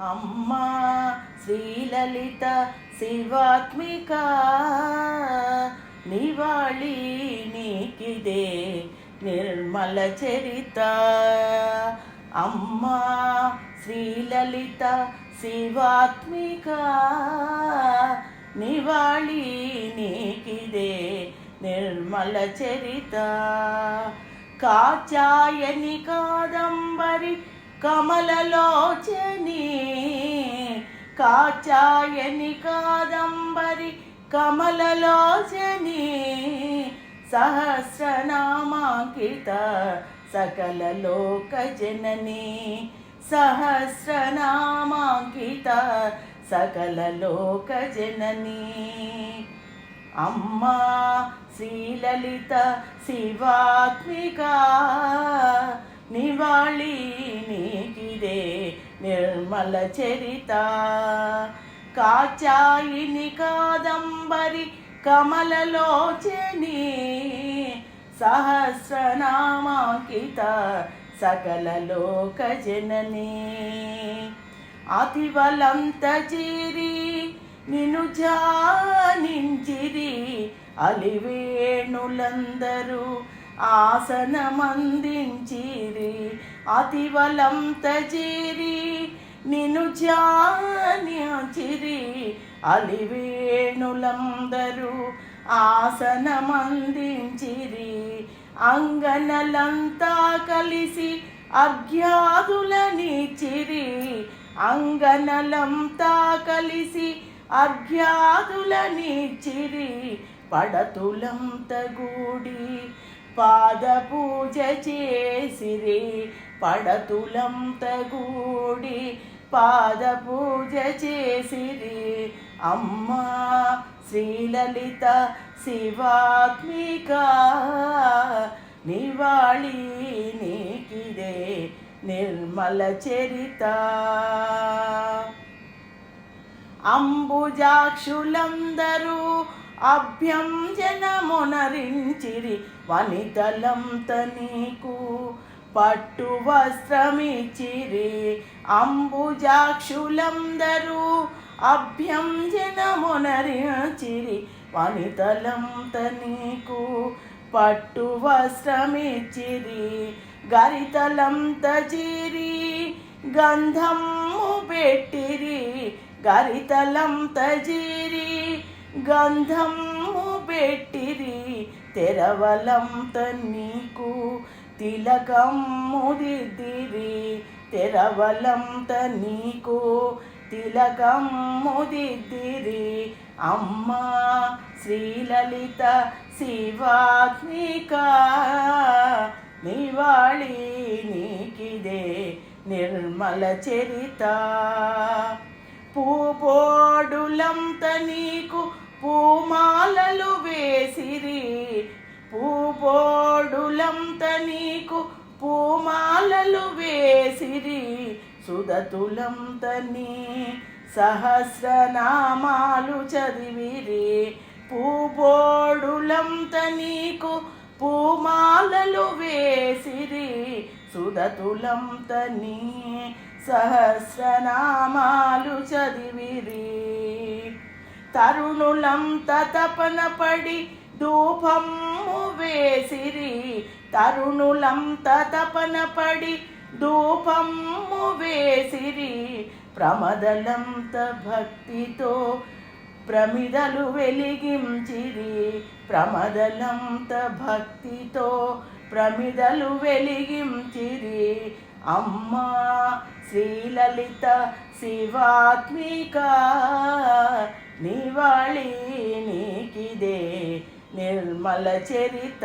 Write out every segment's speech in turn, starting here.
అమ్మా శ్రీలలిత శివాత్మిక నివాళి నీకిదే నిర్మల చరిత. అమ్మా శ్రీలలిత శివాత్మిక నివాళి నీకిదే నిర్మల చరిత. కాచాయని కాదంబరి కమలలోచని కాచాయని కాదంబరి కమలలోచని సహస్రనామాంకిత సకల లోక జనని సహస్రనామాంకిత సకల లోక జనని. అమ్మా శ్రీలలిత శివాత్మికా నిర్మల చరిత. కాచాయిని కాదంబరి కమలలోచని సహస్రనామాంకిత సకల లోక జనని. అతివలంత చేరి నిను జానించిరి అలివేణులందరూ ఆసనమందించిరి. అతివలంత చేరి నిను జానిచిరి అలివేణులందరూ ఆసనమందించిరి. అంగనలంతా కలిసి అర్ఘ్యాదులనిచ్చిరి. అంగనలంతా కలిసి అర్ఘ్యాదులనిచ్చిరి. పడతులంత గూడి పాద పూజ చేసిరి. పడతులంత గూడి పాద పూజ చేసిరి. అమ్మా శ్రీలలిత శివాత్మిక నివాళి నీకిదే నిర్మల చరిత. అంబుజాక్షులందరూ అభ్యంజనమునరించిరి. వనితలంత నీకు పట్టు వస్త్రమిచిరి అంబుజాక్షులందరూ అభ్యంజనమునరిచిరి వనితలంత నీకు పట్టు వస్త్రమిచ్చిరి గరితలంత చీరి గంధము పెట్టిరి గరితలంత జీరి గంధము పెట్టిరి తెరవలంత నీకు తిలకం దిద్దిరి తెరవలంత నీకు. తిలకం దిద్దిరి అమ్మా శ్రీలలిత శివాత్మిక నివాళి నీకిదే నిర్మల చరిత. పూపోడులంత నీకు పూమాలలు వేసిరి. పూపోడులంత నీకు పూమాలలు వేసిరి సుదతులంత నీ సహస్రనామాలు చదివిరి. పూబోడులంత నీకు పూమాలలు వేసిరి సుదతులంత నీ సహస్రనామాలు చదివిరి. తరుణులంత తపన పడి ధూపము వేసిరి తరుణులంత తపన పడి ధూపము వేసిరి ప్రమదలంత భక్తితో ప్రమిదలు వెలిగించిరి ప్రమదలంత భక్తితో ప్రమిదలు వెలిగించిరి. అమ్మా శ్రీలలిత శివాత్మిక నివాళి నీకిదే. నిర్మల చరిత.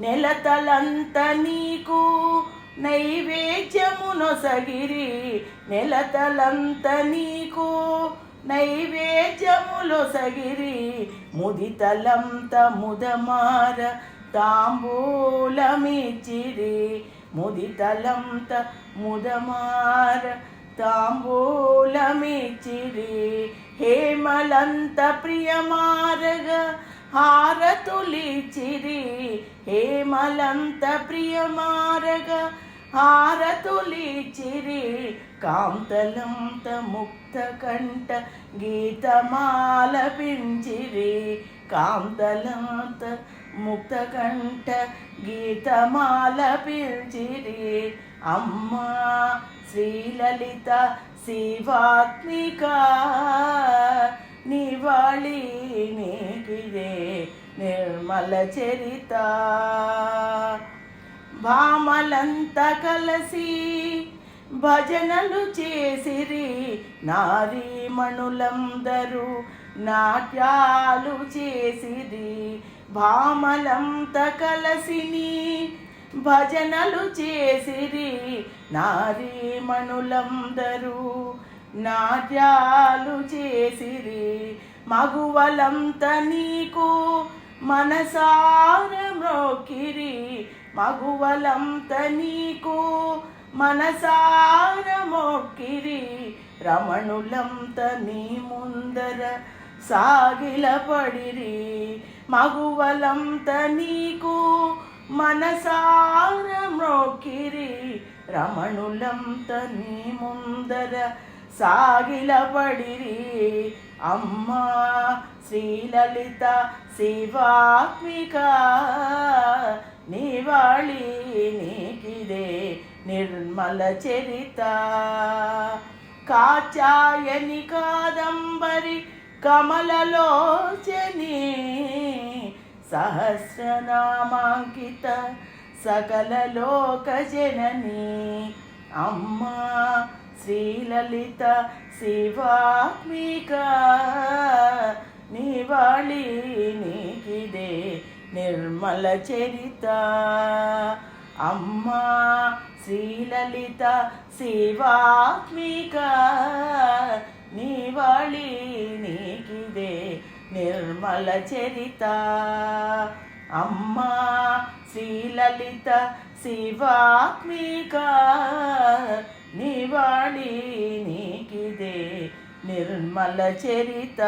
నెలతలంత నీకు నైవేద్యమునొసగిరి. నెలతలంత నీకు నైవేద్యములొసగిరి. ముదితలంత ముదమార తాంబూలమిచ్చిరి. ముదితలంత ముదమార తాంబూలమిచ్చిరి హేమలంత ప్రియమారగ హారతులిచిరి హేమలంత ప్రియమారగ హారతులిచిరి. కాంతలంత ముక్త కంఠ గీతమాలపించిరి కాంతలంత ముక్తకంఠ గీతమాల పిలిచిరి. అమ్మా శ్రీలలిత శివాత్మిక నివాళి నీకిదే నిర్మల చరిత. భామలంత కలసి భజనలు చేసిరి నారీమణులందరూ నాట్యాలు చేసిరి. భామలంత కలసిని భజనలు చేసిరి నారీమణులందరూ నాట్యాలు చేసిరి. మగువలంత నీకు మనసార మ్రోకిరి. మగువలంత నీకు మనసార మోకిరి రమణులంత నీ ముందర సాగిల పడిరి మగువలంత నీకు మనసార మ్రోకిరి రమణులంత నీ ముందర సాగిలపడిరి. అమ్మా శ్రీలలిత శివాత్మిక నివాళి నీకిదే నిర్మల చరిత. కాచాయని కాదంబరి కమలలోచని సహస్రనామాంకిత సకల లోక జనని. అమ్మా శ్రీలలిత శివాత్మిక నివాళి నీకిదే నిర్మల చరిత. అమ్మా శ్రీలలిత శివాత్మిక నివాళి నీకిదే నిర్మల చరిత. అమ్మా శ్రీలలిత శివాత్మిక. నివాళి నీకిదే నిర్మల చరిత.